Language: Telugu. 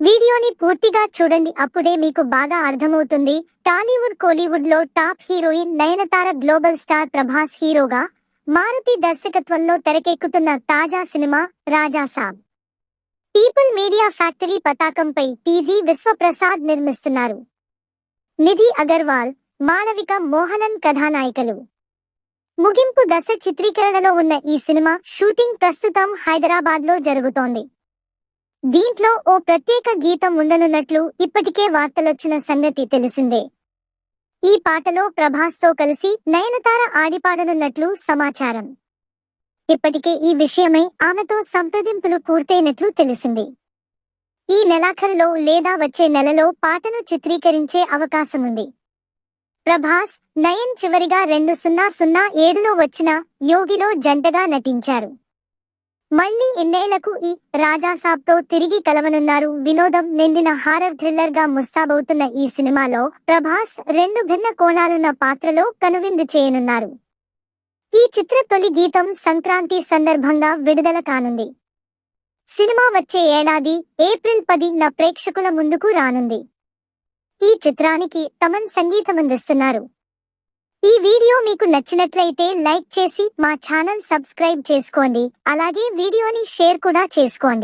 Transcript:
వీడియోని పూర్తిగా చూడండి అప్పుడే మీకు బాగా అర్థమవుతుంది. టాలీవుడ్ కోలీవుడ్లో top heroine Nayanthara global star Prabhas హీరోగా మారుతి దర్శకత్వంలో తెరకెక్కుతున్న తాజా cinema Raja Saab People Media Factory పతాకంపై టీజీ విశ్వప్రసాద్ నిర్మిస్తున్నారు. నిధి అగర్వాల్ మాళవిక మోహనన్ కథానాయికలు. ముగింపు దశ చిత్రీకరణలో ఉన్న ఈ సినిమా షూటింగ్ ప్రస్తుతం హైదరాబాద్లో జరుగుతోంది. దీంట్లో ఓ ప్రత్యేక గీతం ఉండనున్నట్లు ఇప్పటికే వార్తలొచ్చిన సంగతి తెలిసిందే. ఈ పాటలో ప్రభాస్తో కలిసి నయనతార ఆడిపాడనున్నట్లు సమాచారం. ఇప్పటికే ఈ విషయమై ఆమెతో సంప్రదింపులు పూర్తయినట్లు తెలిసింది. ఈ నెలాఖరులో లేదా వచ్చే నెలలో పాటను చిత్రీకరించే అవకాశముంది. ప్రభాస్ నయన్ చివరిగా రెండు సున్నా సున్నా ఏడులో వచ్చిన యోగిలో జంటగా నటించారు. మళ్ళీ ఇన్నేళ్ళకు ఈ రాజాసాబ్తో తిరిగి కలవనున్నారు. వినోదం నిండిన హారర్ థ్రిల్లర్గా ముస్తాబవుతున్న ఈ సినిమాలో ప్రభాస్ రెండు భిన్న కోణాలున్న పాత్రలో కనువిందు చేయనున్నారు. ఈ చిత్ర తొలి గీతం సంక్రాంతి సందర్భంగా విడుదల కానుంది. సినిమా వచ్చే ఏడాది ఏప్రిల్ పదిన ప్రేక్షకుల ముందుకు రానుంది. ఈ చిత్రానికి తమన్ సంగీతం అందిస్తున్నారు ఈ వీడియో మీకు నచ్చినట్లయితే లైక్ చేసి మా ఛానల్ సబ్స్క్రైబ్ చేసుకోండి. అలాగే వీడియోని షేర్ కూడా చేసుకోండి.